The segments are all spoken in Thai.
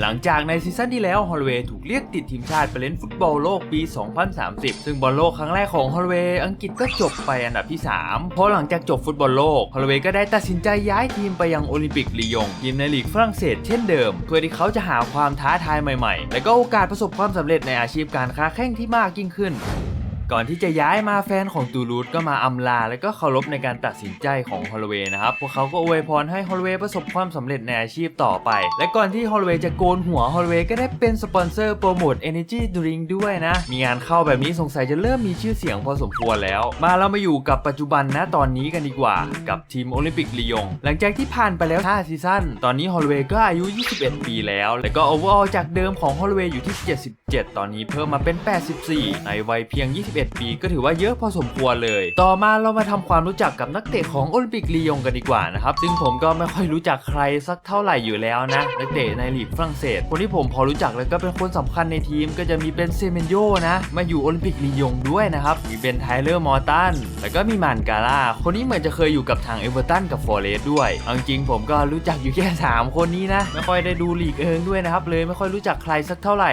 หลังจากในซีซั่นที่แล้วฮอลเวย์ถูกเรียกติดทีมชาติไปเล่นฟุตบอลโลกปี 2030 ซึ่งบอลโลกครั้งแรกของฮอลเวย์อังกฤษก็จบไปอันดับที่ 3 เพราะหลังจากจบฟุตบอลโลกฮอลเวย์ก็ได้ตัดสินใจย้ายทีมไปยังโอลิมปิกลียงทีมในลีกฝรั่งเศสเช่นเดิม เพื่อที่เขาจะหาความท้าทายใหม่ๆ และก็โอกาสประสบความสำเร็จในอาชีพการค้าแข่งที่มากยิ่งขึ้น ก่อนที่จะย้ายมาแฟนของตูรูดก็มาอำลา และก็เคารพในการตัดสินใจของฮอลเวย์นะครับ พวกเขาก็อวยพรให้ฮอลเวย์ประสบความสำเร็จในอาชีพต่อไป และก่อนที่ฮอลเวย์จะโกนหัวฮอลเวย์ก็ได้เป็นสปอนเซอร์โปรโมท Energy Drink ด้วยนะ มีงานเข้าแบบนี้สงสัยจะเริ่มมีชื่อเสียงพอสมควรแล้ว มาเรามาอยู่กับปัจจุบันนะตอนนี้กันดีกว่า กับทีมโอลิมปิกลียง หลังจากที่ผ่านไปแล้ว 5 ซีซั่น ตอนนี้ฮอลเวย์ก็อายุ 21 ปีแล้วและก็โอเวอร์ออลจากเดิมของฮอลเวย์อยู่ที่ 77 ตอนนี้เพิ่มมาเป็น 84 ในวัยเพียง21ปี ก็ถือว่าเยอะพอสมควรเลย ต่อมาเรามาทำความรู้จักกับนักเตะของโอลิมปิกลียงกันดีกว่านะครับ ซึ่งผมก็ไม่ค่อยรู้จักใครสักเท่าไหร่อยู่แล้วนะ นักเตะในลีกฝรั่งเศส คนที่ผมพอรู้จักแล้วก็เป็นคนสำคัญในทีมก็จะมีเป็นเซเมนโยนะ มาอยู่โอลิมปิกลียงด้วยนะครับ มีเป็นไทเลอร์มอร์ตัน แล้วก็มีมานกาล่า คนนี้เหมือนจะเคยอยู่กับทางเอเวอร์ตันกับฟอร์เรสต์ด้วยเอาจริงผมก็รู้จักอยู่แค่ 3 คนนี้นะ ไม่ค่อยได้ดูลีกเอิงด้วยนะครับ เลยไม่ค่อยรู้จักใครสักเท่าไหร่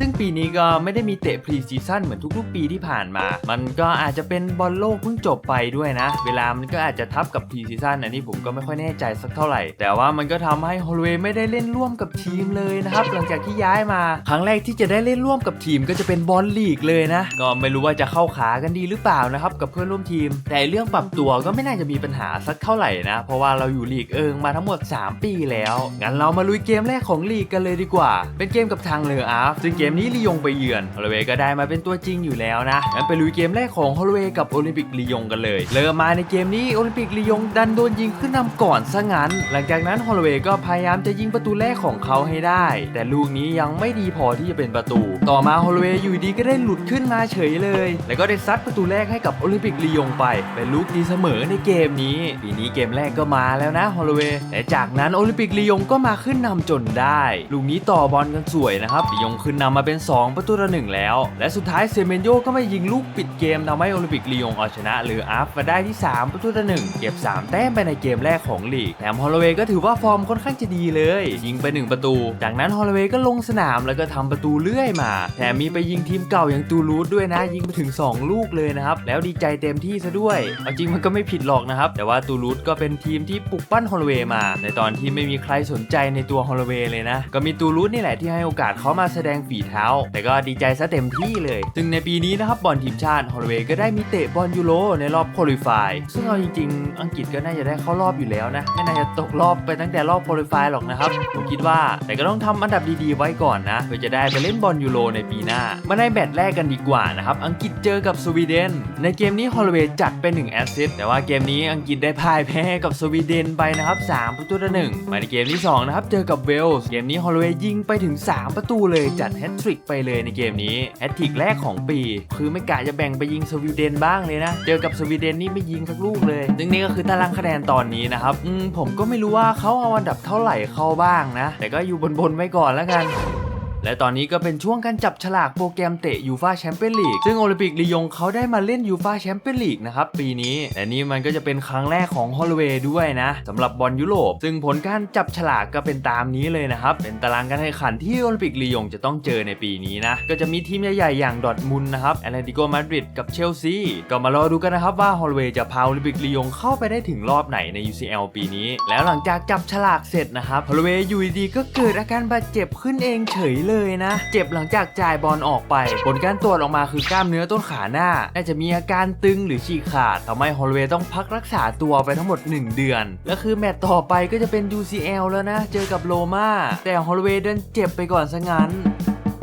ซึ่งปีนี้ก็ไม่ได้มีเตะพรีซีซั่นเหมือนทุกๆปีที่ผ่านมา มันก็อาจจะเป็นบอลโลกเพิ่งจบไปด้วยนะ เวลามันก็อาจจะทับกับพรีซีซั่นอันนี้ผมก็ไม่ค่อยแน่ใจสักเท่าไหร่ แต่ว่ามันก็ทำให้ฮอลเวย์ไม่ได้เล่นร่วมกับทีมเลยนะครับหลังจากที่ย้ายมา ครั้งแรกที่จะได้เล่นร่วมกับทีมก็จะเป็นบอลลีกเลยนะ ก็ไม่รู้ว่าจะเข้าขากันดีหรือเปล่านะครับกับเพื่อนร่วมทีม แต่เรื่องปรับตัวก็ไม่น่าจะมีปัญหาสักเท่าไหร่นะ เพราะว่าเราอยู่ลีกเอิงมาทั้งหมด 3 ปีแล้วงั้นเรามาลุยเกมแรกของลีกกันเลยดีกว่า เป็นเกมกับทางเลออาร์ฟซึ่งเกมมนี้ลียงไปเยือนฮอลเวย์ก็ได้มาเป็นตัวจริงอยู่แล้วนะงั้นไปลุยเกมแรกของฮอลเวย์กับโอลิมปิกลียงกันเลย เริ่มมาในเกมนี้โอลิมปิกลียงดันโดนยิงขึ้นนำก่อนซะงั้น หลังจากนั้นฮอลเวย์ก็พยายามจะยิงประตูแรกของเขาให้ได้ แต่ลูกนี้ยังไม่ดีพอที่จะเป็นประตู ต่อมาฮอลเวย์อยู่ดีก็ได้หลุดขึ้นมาเฉยเลย แล้วก็ได้ซัดประตูแรกให้กับโอลิมปิกลียงไปเป็นลูกดีเสมอในเกมนี้ปีนี้เกมแรกก็มาแล้วนะฮอลเวย์และจากนั้นโอลิมปิกลียงก็มาขึ้นนำจนได้ ลูกนี้ต่อบอลกันสวยนะครับลียงขึ้นนำมาเป็น 2 ประตูต่อหนึ่งแล้ว และสุดท้ายเซเมนโยก็มายิงลูกปิดเกมทำให้โอลิมปิกลียงเอาชนะหรืออาร์ฟมาได้ที่ 3 ประตูต่อหนึ่งเก็บ 3 แต้มไปในเกมแรกของลีกแถมฮอลเวย์ก็ถือว่าฟอร์มค่อนข้างจะดีเลย ยิงไป 1 ประตู จากนั้นฮอลเวย์ก็ลงสนามแล้วก็ทำประตูเรื่อยมาแถมมีไปยิงทีมเก่าอย่างตูรูดด้วยนะยิงไปถึง 2 ลูกเลยนะครับแล้วดีใจเต็มที่ซะด้วยเอาจริงมันก็ไม่ผิดหรอกนะครับแต่ว่าตูรูดก็เป็นทีมที่ปลุกปั้นฮอลเวย์มา ในตอนที่ไม่มีใครสนใจในตัวฮอลเวย์เลยนะก็มีตูรูดนี่แหละที่ให้โอกาสเขามาแสดงฝีเท้า แต่ก็ดีใจซะเต็มที่เลย ซึ่งในปีนี้นะครับบอลทีมชาติฮอลเวย์ก็ได้มีเตะบอลยูโรในรอบโคลิฟายซึ่งเอาจริงๆ อังกฤษก็น่าจะได้เข้ารอบอยู่แล้วนะ ไม่น่าจะตกรอบไปตั้งแต่รอบโคลิฟายหรอกนะครับ ผมคิดว่าแต่ก็ต้องทำอันดับดีๆไว้ก่อนนะเพื่อจะได้ไปเล่นบอลยูโรในปีหน้า มาในแบตแรกกันดีกว่านะครับอังกฤษเจอกับสวีเดน ในเกมนี้ฮอลเวย์จัดไป1แอสซิสต์แต่ว่าเกมนี้อังกฤษได้พ่ายแพ้กับสวีเดนไปนะครับ3ประตูต่อหนึ่งมาในเกมที่สองนะครับเจอกับเวลส์เกมนี้ฮอลเวย์ยิงไปถึง 3 ประตูเลยจัดแฮตทริกไปเลยในเกมนี้แฮตทริกแรกของปี คือไม่กะจะแบ่งไปยิงสวีเดนบ้างเลยนะ เจอกับสวีเดนนี่ไม่ยิงสักลูกเลยซึ่งนี่ก็คือตารางคะแนนตอนนี้นะครับอืมผมก็ไม่รู้ว่าเขาเอาอันดับเท่าไหร่เข้าบ้างนะ แต่ก็อยู่บนๆไว้ก่อนแล้วกัน และตอนนี้ก็เป็นช่วงการจับฉลากโปรแกรมเตะยูฟาแชมเปี้ยนลีกซึ่งโอลิมปิกลียงเขาได้มาเล่นยูฟาแชมเปี้ยนลีกนะครับปีนี้แต่นี่มันก็จะเป็นครั้งแรกของฮอลเวย์ด้วยนะสำหรับบอลยุโรป ซึ่งผลการจับฉลากก็เป็นตามนี้เลยนะครับ เป็นตารางการแข่งขันที่โอลิมปิกลียงจะต้องเจอในปีนี้นะ ก็จะมีทีมใหญ่ๆอย่างดอทมุนนะครับแอตเลติโกมาดริดกับเชลซีก็มารอดูกันนะครับว่าฮอลเวย์จะพาโอลิมปิกลียงเข้าไปได้ถึงรอบไหนใน UCL ปีนี้ แล้วหลังจากจับฉลากเสร็จนะครับฮอลเวย์อยู่ดีก็เกิดอาการบาดเจ็บขึ้นเองเฉยเลยนะ เจ็บหลังจากจ่ายบอลออกไป ผลการตรวจออกมาคือกล้ามเนื้อต้นขาหน้า น่าจะมีอาการตึงหรือฉีกขาดทำให้ฮอลเวย์ต้องพักรักษาตัวไปทั้งหมด 1 เดือน และคือแมตต์ต่อไปก็จะเป็น UCL แล้วนะ เจอกับโรมาแต่ฮอลเวย์เดินเจ็บไปก่อนซะงั้น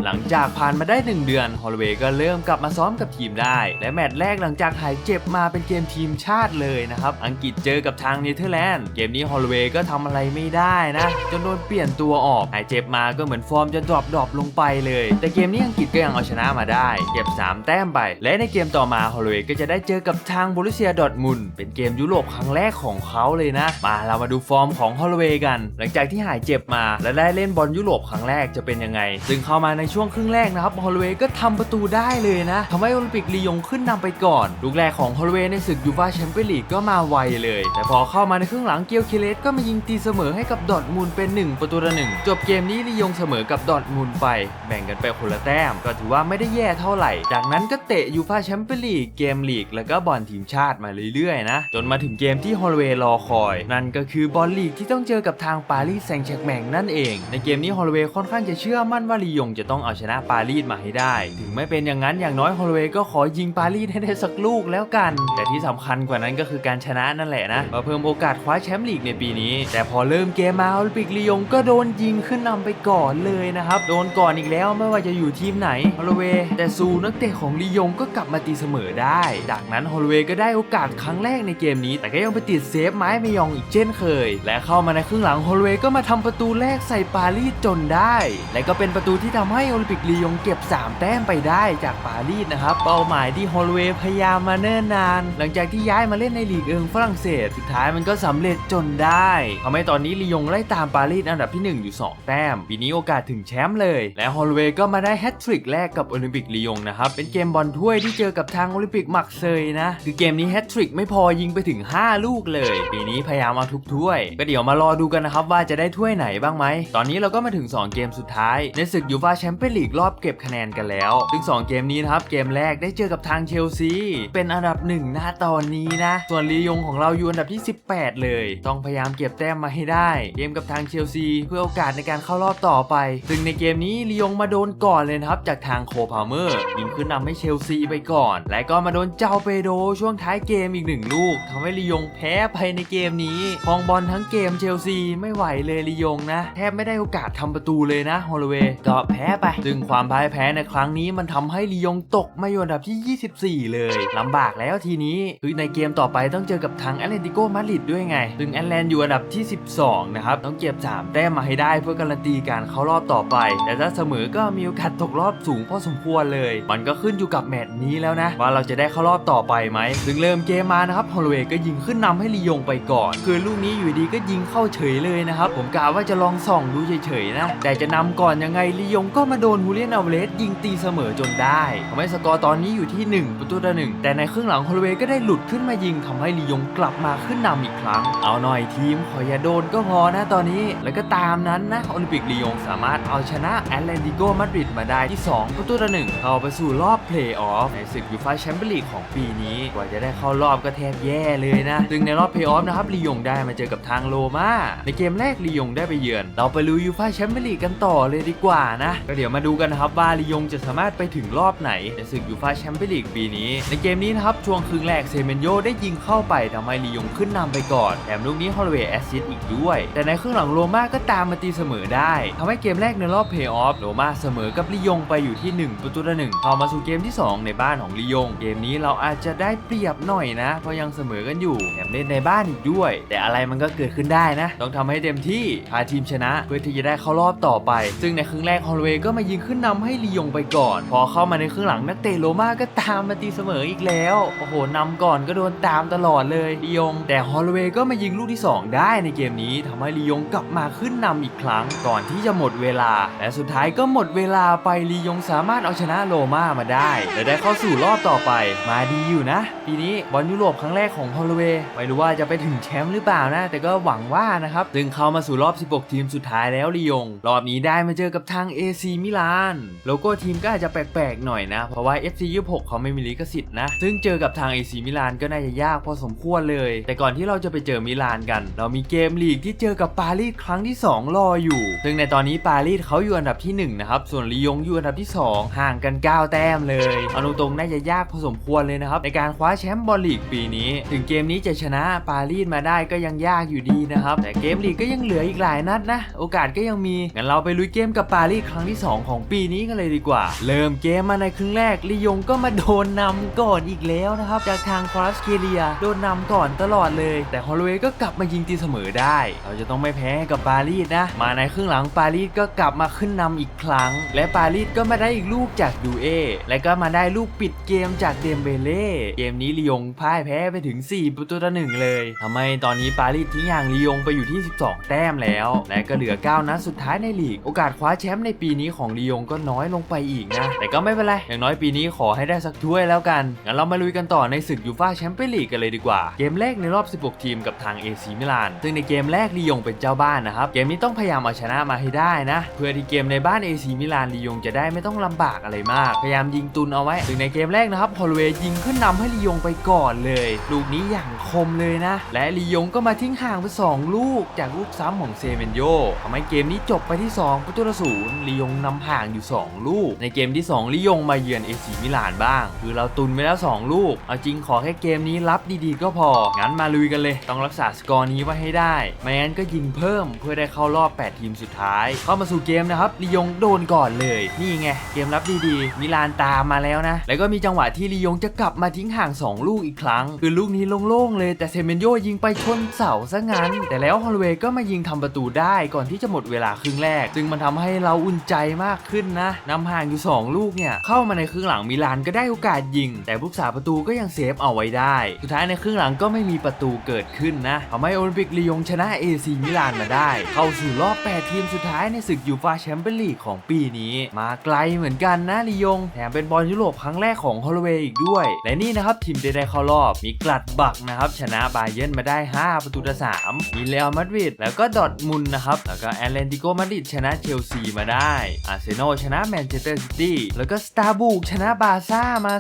หลังจากผ่านมาได้ 1 เดือนฮอลเวย์ก็เริ่มกลับมาซ้อมกับทีมได้ และแมตช์แรกหลังจากหายเจ็บมาเป็นเกมทีมชาติเลยนะครับ อังกฤษเจอกับทางเนเธอร์แลนด์ เกมนี้ฮอลเวย์ก็ทำอะไรไม่ได้นะ จนโดนเปลี่ยนตัวออกหายเจ็บมาก็เหมือนฟอร์มจะดรอปดรอปลงไปเลย แต่เกมนี้อังกฤษก็ยังเอาชนะมาได้ เก็บ 3 แต้มไป และในเกมต่อมาฮอลเวย์ก็จะได้เจอกับทางบรูเซียดอทมุนเป็นเกมยุโรปครั้งแรกของเขาเลยนะ มาเรามาดูฟอร์มของฮอลเวย์กัน หลังจากที่หายเจ็บมาและได้เล่นบอลยุโรปครั้งแรกจะเป็นยังไง ซึ่งเข้ามาในช่วงครึ่งแรกนะครับฮอลเวย์ก็ทำประตูได้เลยนะทำให้โอลิมปิกลียงขึ้นนำไปก่อน ลูกแรกของฮอลเวย์ในศึกยูฟาแชมเปี้ยนลีกก็มาไวเลย แต่พอเข้ามาในครึ่งหลังเกียวเคเลสก็มายิงตีเสมอให้กับดอทมูลเป็น 1 ประตูต่อหนึ่งจบเกมนี้ลียงเสมอกับดอทมูลไป แบ่งกันไปคนละแต้ม ก็ถือว่าไม่ได้แย่เท่าไหร่ จากนั้นก็เตะยูฟาแชมเปี้ยนลีกเกมลีกแล้วก็บอลทีมชาติมาเรื่อยๆนะจนมาถึงเกมที่ฮอลเวย์รอคอย นั่นก็คือบอลลีกที่ต้องเจอกับทางปารีสแซงต์แชร์กแมงนั่นเอง ในเกมนี้ฮอลเวย์ค่อนข้างจะเชื่อมั่นว่าลียงจะต้องเอาชนะปารีสมาให้ได้ ถึงไม่เป็นอย่างนั้นอย่างน้อยฮอลเวย์ก็ขอยิงปารีสให้ได้สักลูกแล้วกัน แต่ที่สำคัญกว่านั้นก็คือการชนะนั่นแหละนะมาเพิ่มโอกาสคว้าแชมป์ลีกในปีนี้ แต่พอเริ่มเกมมาโอลิมปิกลียงก็โดนยิงขึ้นนำไปก่อนเลยนะครับ โดนก่อนอีกแล้วไม่ว่าจะอยู่ทีมไหนฮอลเวย์แต่ซูนักเตะของลียงก็กลับมาตีเสมอได้ จากนั้นฮอลเวย์ก็ได้โอกาสครั้งแรกในเกมนี้ แต่ก็ยังไปติดเซฟไม้ไม่ยองอีกเช่นเคย และเข้ามาในครึ่งหลังฮอลเวย์ก็มาทำประตูแรกใส่ปารีสจนได้ และก็เป็นประตูที่ทำให้โอลิมปิกลียงเก็บ 3 แต้มไปได้จากปารีสนะครับ เป้าหมายที่ฮอลเวย์พยายามมาเนิ่นนาน หลังจากที่ย้ายมาเล่นในลีกเอิงฝรั่งเศส สุดท้ายมันก็สำเร็จจนได้ทำให้ตอนนี้ลียงไล่ตามปารีสอันดับที่ 1 อยู่ 2 แต้ม ปีนี้โอกาสถึงแชมป์เลย และฮอลเวย์ก็มาได้แฮตทริกแรกกับโอลิมปิกลียงนะครับ เป็นเกมบอลถ้วยที่เจอกับทางโอลิมปิกมักเซยนะ คือเกมนี้แฮตทริกไม่พอยิงไปถึง 5 ลูกเลย ปีนี้พยายามเอาทุกถ้วย ก็เดี๋ยวมารอดูกันนะครับว่าจะได้ถ้วยไหนบ้างไหม ตอนนี้เราก็มาถึง 2 เกมสุดท้ายในศึกยูฟาแชมเปยนลีกรอบเก็บคะแนนกันแล้วซึ่ง2เกมนี้นะครับ เกมแรกได้เจอกับทางเชลซี เป็นอันดับ1หน้าตอนนี้นะ ส่วนลียงของเราอยู่อันดับที่ 18 เลย ต้องพยายามเก็บแต้มมาให้ได้ เกมกับทางเชลซี เพื่อโอกาสในการเข้ารอบต่อไป ซึ่งในเกมนี้ลียงมาโดนก่อนเลยนะครับ จากทางโคพาเมอร์ยิงขึ้นนำให้เชลซีไปก่อน และก็มาโดนเจ้าเปโดช่วงท้ายเกมอีกหนึ่งลูกทำให้ลียงแพ้ไปในเกมนี้คองบอลทั้งเกมเชลซีไม่ไหวเลยลียงนะ แทบไม่ได้โอกาสทำประตูเลยนะฮอลลเวย์ก็แพ้ไปซึ่งความพ่ายแพ้ในครั้งนี้มันทำให้ลียงตกมาอยู่อันดับที่ 24 เลยลำบากแล้วทีนี้คือในเกมต่อไปต้องเจอกับทางแอตเลติโกมาดริดด้วยไง ซึ่งแอตแลนด์อยู่อันดับที่ 12 นะครับ ต้องเก็บ 3 แต้มมาให้ได้เพื่อการันตีการเข้ารอบต่อไป แต่ถ้าเสมอก็มีโอกาสตกรอบสูงพอสมควรเลย มันก็ขึ้นอยู่กับแมตช์นี้แล้วนะ ว่าเราจะได้เข้ารอบต่อไปไหมซึ่งเริ่มเกมมานะครับฮอลเวย์ก็ยิงขึ้นนำให้ลียงไปก่อน คือลูกนี้อยู่ดีก็ยิงเข้าเฉยเลยนะครับผมกะว่าจะลองส่องดูเฉยๆนะแต่จะนำก่อนยังไงลียงก็มาโดนฮูเลียนอัลเวเลสยิงตีเสมอจนได้ทำให้สกอร์ตอนนี้อยู่ที่ 1 ประตูต่อหนึ่งแต่ในครึ่งหลังฮอลเวย์ก็ได้หลุดขึ้นมายิงทำให้ลียงกลับมาขึ้นนำอีกครั้ง เอาหน่อยทีมขออย่าโดนก็พอนะตอนนี้ แล้วก็ตามนั้นนะโอลิมปิกลียงสามารถเอาชนะแอตเลติโกมาดริดมาได้ที่ 2 ประตูต่อหนึ่งเข้าไปสู่รอบเพลย์ออฟในศึกยูฟ่าแชมเปี้ยนลีกของปีนี้กว่าจะได้เข้ารอบก็แทบแย่เลยนะซึ่งในรอบเพลย์ออฟนะครับลียงได้มาเจอกับทางโลมาในเกมแรกลียงได้ไปเยือน เราไปลุยยูฟ่าแชมเปี้ยนลีกกันต่อเลยดีกว่านะก็เดี๋ยวี๋ยวมาดูกันนะครับว่าลียงจะสามารถไปถึงรอบไหนในศึกยูฟาแชมเปี้ยนลีกปีนี้ ในเกมนี้นะครับช่วงครึ่งแรกเซเมนโยได้ยิงเข้าไปทำให้ลียงขึ้นนำไปก่อนแถมลูกนี้ฮอลเวย์แอสซิสต์อีกด้วย แต่ในครึ่งหลังโรม่าก็ตามมาตีเสมอได้ทำให้เกมแรกในรอบเพย์ออฟโรม่าเสมอกับลียงไปอยู่ที่ 1 ประตูต่อหนึ่งเข้ามาสู่เกมที่ 2 ในบ้านของลียง เกมนี้เราอาจจะได้เปรียบหน่อยนะ เพราะยังเสมอกันอยู่แถมเล่นในบ้านอีกด้วย แต่อะไรมันก็เกิดขึ้นได้นะ ต้องทำให้เต็มที่พาทีมชนะ เพื่อที่จะได้เข้ารอบต่อไป ซึ่งในครึ่งแรกฮอลเวย์ก็มายิงขึ้นนำให้ลียงไปก่อน พอเข้ามาในครึ่งหลังนักเตะโรม่าก็ตามมาตีเสมออีกแล้ว โอ้โหนำก่อนก็โดนตามตลอดเลยลียง แต่ฮอลเวย์ก็มายิงลูกที่ 2 ได้ในเกมนี้ทำให้ลียงกลับมาขึ้นนำอีกครั้ง ก่อนที่จะหมดเวลา และสุดท้ายก็หมดเวลาไปลียงสามารถเอาชนะโรม่ามาได้ และได้เข้าสู่รอบต่อไป มาดีอยู่นะ ปีนี้บอลยุโรปครั้งแรกของฮอลเวย์ไม่รู้ว่าจะไปถึงแชมป์หรือเปล่านะ แต่ก็หวังว่านะครับ ซึ่งเข้ามาสู่รอบ 16 ทีมสุดท้ายแล้วลียง รอบนี้ได้มาเจอกับทาง AC มมิลานโลโก้ทีมก็อาจจะแปลกๆหน่อยนะ เพราะว่า FC 26เขาไม่มีลิขสิทธิ์นะ ซึ่งเจอกับทาง AC มิลานก็น่าจะยากพอสมควรเลย แต่ก่อนที่เราจะไปเจอมิลานกัน เรามีเกมลีกที่เจอกับปารีสครั้งที่ 2 รออยู่ ซึ่งในตอนนี้ปารีสเขาอยู่อันดับที่ 1 นะครับ ส่วนลียงอยู่อันดับที่ 2 ห่างกัน 9 แต้มเลยเอาตรงๆน่าจะยากพอสมควรเลยนะครับในการคว้าแชมป์บอลลีกปีนี้ ถึงเกมนี้จะชนะปารีสมาได้ก็ยังยากอยู่ดีนะครับแต่เกมลีกก็ยังเหลืออีกหลายนัดนะ โอกาสก็ยังมีงั้นเราไปลุยเกมกับปารีสครั้งที่ 2ของปีนี้กันเลยดีกว่า เริ่มเกมมาในครึ่งแรกลียงก็มาโดนนำก่อนอีกแล้วนะครับ จากทางคราสเคเลียโดนนำก่อนตลอดเลย แต่ฮอลเวย์ก็กลับมายิงตีเสมอได้ เราจะต้องไม่แพ้กับปารีสนะ มาในครึ่งหลังปารีสก็กลับมาขึ้นนำอีกครั้ง และปารีสก็มาได้อีกลูกจากดูเอและก็มาได้ลูกปิดเกมจากเดมเบเล่เกมนี้ลียงพ่ายแพ้ไปถึง 4 ประตูต่อหนึ่งเลยทำให้ตอนนี้ปารีสทิ้งอย่างลียงไปอยู่ที่ 12 แต้มแล้วและก็เหลือ 9 นัดสุดท้ายในลีก โอกาสคว้าแชมป์ในปีนี้ของของลียงก็น้อยลงไปอีกนะ แต่ก็ไม่เป็นไร อย่างน้อยปีนี้ขอให้ได้สักถ้วยแล้วกัน งั้นเรามาลุยกันต่อในศึกยูฟ่าแชมเปี้ยนลีกกันเลยดีกว่า เกมแรกในรอบ 16 ทีมกับทาง AC มิลาน ซึ่งในเกมแรกลียงเป็นเจ้าบ้านนะครับ เกมนี้ต้องพยายามเอาชนะมาให้ได้นะ เพื่อที่เกมในบ้าน AC มิลานลียงจะได้ไม่ต้องลำบากอะไรมาก พยายามยิงตุนเอาไว้ ซึ่งในเกมแรกนะครับฮอลเวย์ยิงขึ้นนำให้ลียงไปก่อนเลย ลูกนี้อย่างคมเลยนะ และลียงก็มาทิ้งห่างไป 2 ลูก จากลูกซ้ำของเซเมนโยทำให้เกมนี้จบไปที่2ประตูต่อศูนย์ลียงนำห่างอยู่ 2 ลูก ในเกมที่ 2ลียงมาเยือนเอซีมิลานบ้าง คือเราตุนไปแล้ว 2 ลูก เอาจริงขอแค่เกมนี้รับดีๆ ก็พอ งั้นมาลุยกันเลย ต้องรักษาสกอร์นี้ไว้ให้ได้ ไม่งั้นก็ยิงเพิ่มเพื่อได้เข้ารอบ 8 ทีมสุดท้าย เข้ามาสู่เกมนะครับลียงโดนก่อนเลย นี่ไงเกมรับดีๆ มิลานตามมาแล้วนะ แล้วก็มีจังหวะที่ลียงจะกลับมาทิ้งห่าง 2 ลูกอีกครั้ง คือลูกนี้โล่งๆเลย แต่เซเมนโยยิงไปชนเสาซะงั้น แต่แล้วฮอลเวย์ก็มายิงทำประตูได้ก่อนที่จะหมดเวลาครึ่งแรก ซึ่งมันทำให้เราอุ่นใจมากขึ้นนะนำห่างอยู่ 2 ลูกเนี่ย เข้ามาในครึ่งหลังมิลานก็ได้โอกาสยิง แต่ผู้สาประตูก็ยังเซฟเอาไว้ได้ สุดท้ายในครึ่งหลังก็ไม่มีประตูเกิดขึ้นนะทำให้โอลิมปิกลียงชนะ AC มิลานมาได้ เข้าสู่รอบ 8 ทีมสุดท้ายในศึกยูฟาแชมเปี้ยนลีกของปีนี้ มาไกลเหมือนกันนะลียง แถมเป็นบอลยุโรปครั้งแรกของฮอลเวย์อีกด้วย และนี่นะครับทีมได้เข้ารอบ มีกลัดบักนะครับชนะบาเยิร์นมาได้ 5 ประตูต่อ3มีเรอัลมาดริดแล้วก็ดอทมุนนะครับแล้วก็แอตเลนติโกมาดริดชนะเชลซีมาได้อาร์เซนอลชนะแมนเชสเตอร์ซิตี้ แล้วก็สตาร์บุกชนะบาร์ซ่ามา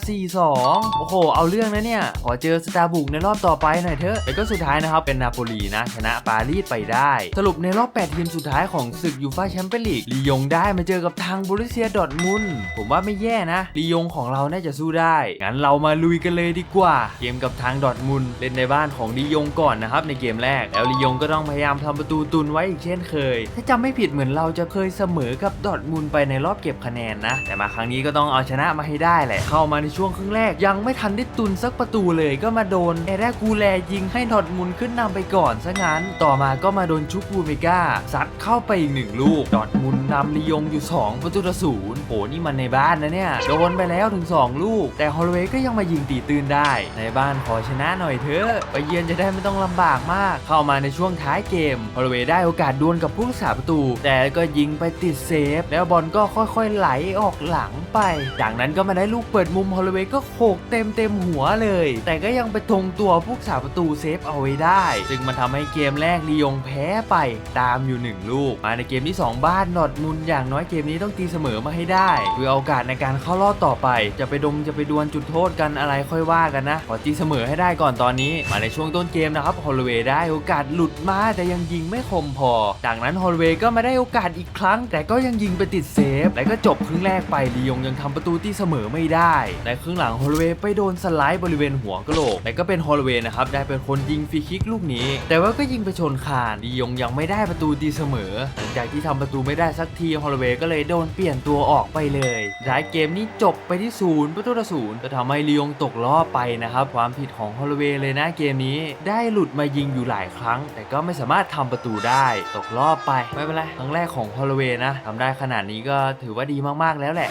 4-2 โอ้โห เอาเรื่องนะเนี่ย ขอเจอสตาร์บุกในรอบต่อไปหน่อยเถอะ แล้วก็สุดท้ายนะครับ เป็นนาโปลีนะ ชนะปารีสไปได้ สรุปในรอบ 8 ทีมสุดท้ายของศึกยูฟ่าแชมเปี้ยนลีกลียงได้มาเจอกับทางบรูเซียดอทมุนผมว่าไม่แย่นะลียงของเราน่าจะสู้ได้ งั้นเรามาลุยกันเลยดีกว่า เกมกับทางดอทมุนเล่นในบ้านของลียงก่อนนะครับในเกมแรก แล้วลียงก็ต้องพยายามทำประตูตุนไว้อีกเช่นเคย ถ้าจำไม่ผิดเหมือนเราจะเคยเสมอกับดอทมุนด์ไปในรอบเก็บคะแนนนะ แต่มาครั้งนี้ก็ต้องเอาชนะมาให้ได้แหละ เข้ามาในช่วงครึ่งแรก ยังไม่ทันได้ตุนสักประตูเลยก็มาโดนแอร์กูแลยิงให้ดอร์ทมุนขึ้นนำไปก่อนซะงั้น ต่อมาก็มาโดนชุกบูเมกาซัดเข้าไปอีกหนึ่งลูกดอร์ทมุนนำลียงอยู่ 2 ประตูต่อศูนย์โหนี่มันในบ้านนะเนี่ย โดนไปแล้วถึง 2 ลูก แต่ฮอลเวย์ก็ยังมายิงตีตื่นได้ ในบ้านขอชนะหน่อยเถอะ ไปเยือนจะได้ไม่ต้องลำบากมาก เข้ามาในช่วงท้ายเกมฮอลเวย์ได้โอกาสดวลกับผู้รักษาประตู แต่ก็ยิงไปติดเซฟแล้วบอลก็ค่อยๆไหลออกหลังไป จากนั้นก็มาได้ลูกเปิดมุมฮอลเวย์ก็โขกเต็มเต็มๆหัวเลย แต่ก็ยังไปทงตัวผู้รักษาประตูเซฟเอาไว้ได้ จึงมันทำให้เกมแรกลียงแพ้ไปตามอยู่ 1 ลูก มาในเกมที่ 2 บ้านดอร์ทมุนอย่างน้อยเกมนี้ต้องตีเสมอมาให้ได้เพื่อโอกาสในการเข้ารอบต่อไป จะไปดมจะไปดวลจุดโทษกันอะไรค่อยว่ากันนะขอตีเสมอให้ได้ก่อนตอนนี้ มาในช่วงต้นเกมนะครับฮอลเวย์ได้โอกาสหลุดมาแต่ยังยิงไม่คมพอ จากนั้นฮอลเวย์ก็มาได้โอกาสอีกครั้ง แต่ก็ยังยิงไปติดเซฟ และก็จบครึ่งแรกไปลียงยังทำประตูตีเสมอไม่ได้ ในครึ่งหลังฮอลเวย์ไปโดนสไลด์บริเวณหัวกะโหลกและก็เป็นฮอลเวย์นะครับได้เป็นคนยิงฟรีคิกลูกนี้ แต่ว่าก็ยิงไปชนคานลียงยังไม่ได้ประตูตีเสมอ หลังจากที่ทำประตูไม่ได้สักทีฮอลเวย์ก็เลยโดนเปลี่ยนตัวออกไปเลยท้ายเกมนี้จบไปที่ศูนย์ประตูต่อศูนย์จะทำให้ลียงตกรอบไปนะครับความผิดของฮอลเวย์เลยนะเกมนี้ ได้หลุดมายิงอยู่หลายครั้ง แต่ก็ไม่สามารถทำประตูได้ตกรอบไปไม่เป็นไรครั้งแรกของฮอลเวย์นะทำได้ขนาดนี้ก็ถือว่าดีมากๆแล้วแหละ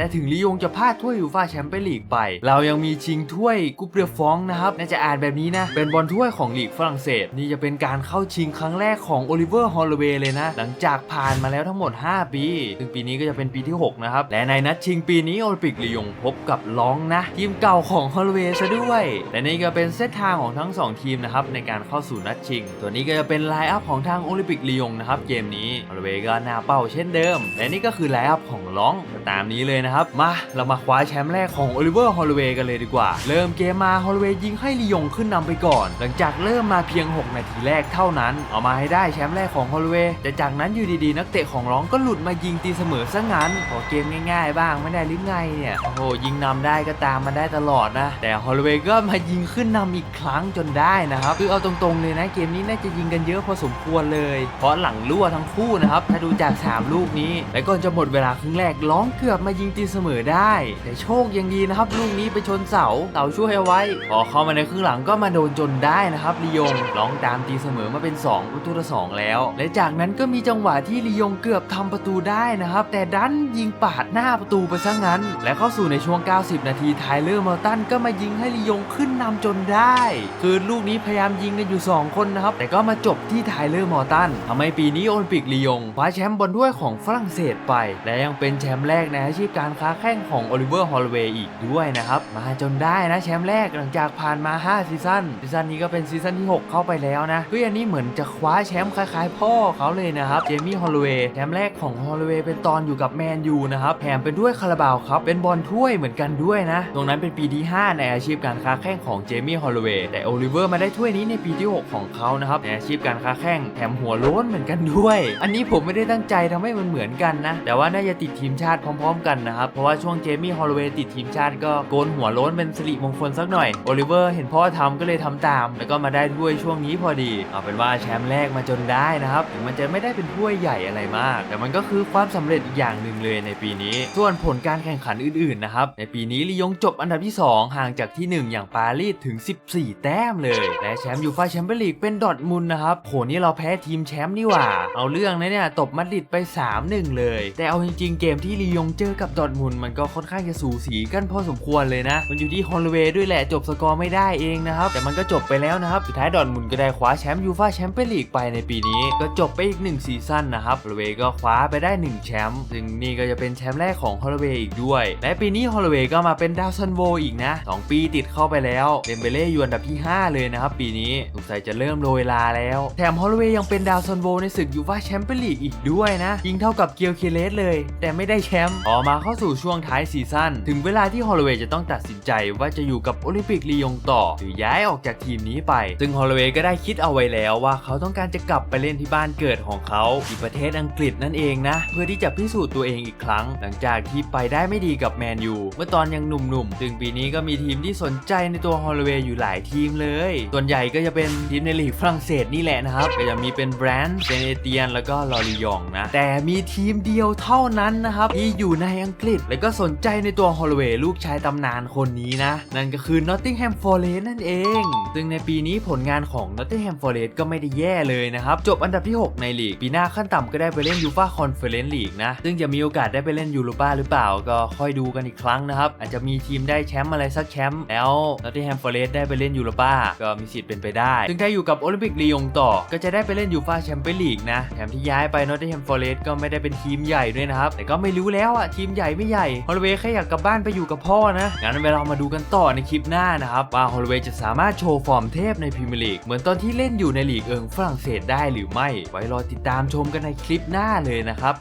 แต่ถึงลียงจะพลาดถ้วยยูฟ่าแชมเปี้ยนลีกไป เรายังมีชิงถ้วยกุปเรือฟองนะครับน่าจะอ่านแบบนี้นะ เป็นบอลถ้วยของลีกฝรั่งเศส นี่จะเป็นการเข้าชิงครั้งแรกของโอลิเวอร์ฮอลลเวย์เลยนะ หลังจากผ่านมาแล้วทั้งหมด 5 ปีซึ่งปีนี้ก็จะเป็นปีที่ 6 นะครับ และในนัดชิงปีนี้โอลิมปิกลียงพบกับลองนะ ทีมเก่าของฮอลลเวย์ซะด้วยและนี่ก็เป็นเส้นทางของทั้ง 2 ทีมนะครับในการเข้าสู่นัดชิง ตัวนี้ก็จะเป็นไลน์อัพของทางโอลิมปิกลียงนะครับเกมนี้ฮอลลเวย์ก็หน้าเป้าเช่นเดิม และนี่ก็คือไลน์อัพของลองตามนี้เลยนะครับ มาเรามาคว้าแชมป์แรกของโอลิเวอร์ฮอลลเวย์กันเลยดีกว่า เริ่มเกมมาฮอลลเวย์ยิงให้ลียงขึ้นนำไปก่อน หลังจากเริ่มมาเพียง 6 นาทีแรกเท่านั้น เอามาให้ได้แชมป์แรกของฮอลลเวย์แต่จากนั้นอยู่ดีๆ นักเตะของร้องก็หลุดมายิงตีเสมอซะงั้นขอเกมง่าย ๆ บ้างไม่ได้หรือไงเนี่ยโอ้โหยิงนำได้ก็ตามมาได้ตลอดนะ แต่ฮอลลเวย์ก็มายิงขึ้นนำอีกครั้งจนได้นะครับคือเอาตรงๆเลยนะเกมนี้น่าจะยิงกันเยอะพอสมควรเลย เพราะหลังรั่วทั้งคู่นะครับถ้าดูจาก 3 ลูกนี้ และก่อนจะหมดเวลาครึ่งแรกร้องเกือบมายิงตีเสมอได้ แต่โชคยังดีนะครับลูกนี้ไปชนเสาเสาช่วยเอาไว้ พอเข้ามาในครึ่งหลังก็มาโดนจนได้นะครับลียงร้องตามตีเสมอมาเป็น2ประตูต่อสองแล้ว และจากนั้นก็มีจังหวะที่ลียงเกือบทำประตูได้นะครับ แต่ดันยิงปาดหน้าประตูไปซะงั้น และเข้าสู่ในช่วง 90 นาทีไทเลอร์มอลตันก็มายิงให้ลียงขึ้นนำจนได้ คือลูกนี้พยายามยิงกันอยู่ 2 คนนะครับ แต่ก็มาจบที่ไทเลอร์มอตันทำให้ปีนี้โอลิมปิกลียงคว้าแชมป์บอลถ้วยของฝรั่งเศสไป และยังเป็นแชมป์แรกในอาชีพการการค้าแข่งของโอลิเวอร์ฮอลเวย์อีกด้วยนะครับ มาจนได้นะแชมป์แรกหลังจากผ่านมา 5 ซีซั่นซีซั่นนี้ก็เป็นซีซั่นที่ 6 เข้าไปแล้วนะเฮ้ยอันนี้เหมือนจะคว้าแชมป์คล้ายๆ พ่อเขาเลยนะครับเจมี่ฮอลเวย์แชมป์แรกของฮอลเวย์เป็นตอนอยู่กับแมนยูนะครับแถมเป็นด้วยคาราบาวครับเป็นบอลถ้วยเหมือนกันด้วยนะ ตรงนั้นเป็นปีที่ 5 ในอาชีพการค้าแข่งของเจมี่ฮอลเวย์แต่โอลิเวอร์มาได้ถ้วยนี้ในปีที่ 6 ของเขานะครับในอาชีพการค้าแข่งแถมหัวโล้นเหมือนกันด้วย อันนี้ผมไม่ได้ตั้งใจทำให้มันเหมือนกันนะแต่ว่าน่าจะติดทีมชาติพร้อม ๆ กันนะครับ เพราะว่าช่วงเจมี่ฮอลเวย์ติดทีมชาติก็โกนหัวโล้นเป็นสิริมงคลสักหน่อย โอลิเวอร์เห็นพ่อทำก็เลยทำตาม แล้วก็มาได้ถ้วยช่วงนี้พอดี เอาเป็นว่าแชมป์แรกมาจนได้นะครับ ถึงมันจะไม่ได้เป็นถ้วยใหญ่อะไรมาก แต่มันก็คือความสำเร็จอีกอย่างหนึ่งเลยในปีนี้ ส่วนผลการแข่งขันอื่นๆนะครับ ในปีนี้ลียงจบอันดับที่ 2 ห่างจากที่ 1 อย่างปารีสถึง 14 แต้มเลย และแชมป์ยูฟ่าแชมเปี้ยนลีกเป็นดอทมุนนะครับ โหนี่เราแพ้ทีมแชมป์นี่หว่า เอาเรื่องนะเนี่ยตบมาดริดไป 3-1 เลย แต่เอาจริงๆ เกมที่ลียงเจอกับดอร์มุนมันก็ค่อนข้างจะสูสีกันพอสมควรเลยนะ มันอยู่ที่ฮอลเวย์ด้วยแหละจบสกอร์ไม่ได้เองนะครับ แต่มันก็จบไปแล้วนะครับ สุดท้ายดอร์มุนก็ได้คว้าแชมป์ยูฟ่าแชมเปี้ยนลีกไปในปีนี้ ก็จบไปอีก 1 ซีซั่นนะครับฮอลเวย์ก็คว้าไปได้ 1 แชมป์ซึ่งนี่ก็จะเป็นแชมป์แรกของฮอลเวย์อีกด้วยและปีนี้ฮอลเวย์ก็มาเป็นดาวซันโวอีกนะ 2 ปีติดเข้าไปแล้วเดมเบเล่อยู่อันดับที่ 5 เลยนะครับปีนี้สงสัยจะเริ่มโรยลาแล้ว แถมฮอลเวย์ยังเป็นดาวซันโวในศึกยูฟ่าแชมเปี้ยนลีกอีกด้วยนะยิงเท่ากับเกียวเคเลสเลย แต่ไม่ได้แชมป์พอมาเข้าสู่ช่วงท้ายซีซั่นถึงเวลาที่ฮอลลเวย์จะต้องตัดสินใจว่าจะอยู่กับโอลิมปิกลียงต่อ หรือย้ายออกจากทีมนี้ไป ซึ่งฮอลลเวย์ก็ได้คิดเอาไว้แล้วว่าเขาต้องการจะกลับไปเล่นที่บ้านเกิดของเขาที่ประเทศอังกฤษนั่นเองนะ เพื่อที่จะพิสูจน์ตัวเองอีกครั้ง หลังจากที่ไปได้ไม่ดีกับแมนยูเมื่อตอนยังหนุ่มๆซึ่งปีนี้ก็มีทีมที่สนใจในตัวฮอลเวย์อยู่หลายทีมเลย ส่วนใหญ่ก็จะเป็นทีมในลีกฝรั่งเศสนี่แหละนะครับก็จะมีเป็นแบรนด์เซนเอเตียนแล้วก็ลอริยองนะแต่มีทีมเดียวเท่านั้นนะครับที่อยู่ในอังกฤษและก็สนใจในตัวฮอลเวย์ลูกชายตำนานคนนี้นะ นั่นก็คือ Nottingham Forest นั่นเอง ซึ่งในปีนี้ผลงานของ Nottingham Forest ก็ไม่ได้แย่เลยนะครับ จบอันดับที่ 6 ในลีก ปีหน้าขั้นต่ำก็ได้ไปเล่นยูฟาคอนเฟอเรนซ์ลีกนะ ซึ่งจะมีโอกาสได้ไปเล่นยูโรปาหรือเปล่าก็ค่อยดูกันอีกครั้งนะครับ อาจจะมีทีมได้แชมป์อะไรสักแชมป์แล้ว Nottingham Forest ได้ไปเล่นยูโรปาก็มีสิทธิ์เป็นไปได้ ซึ่งถ้าอยู่กับโอลิมปิกลียงต่อ ก็จะได้ไปเล่นยูฟาแชมเปี้ยนลีกนะ แถมที่ย้ายไป Nottingham Forest ก็ไม่ได้เป็นทีมใหญ่ด้วยนะครับ แต่ก็ไม่รู้แล้วอะทีมใหญ่ไม่ใหญ่ฮอลเวย์แค่อยากกลับบ้านไปอยู่กับพ่อนะ งั้นเวลามาดูกันต่อในคลิปหน้านะครับ ว่าฮอลเวย์จะสามารถโชว์ฟอร์มเทพในพรีเมียร์ลีก เหมือนตอนที่เล่นอยู่ในลีกเอิงฝรั่งเศสได้หรือไม่ ไว้รอติดตามชมกันในคลิปหน้าเลยนะครับ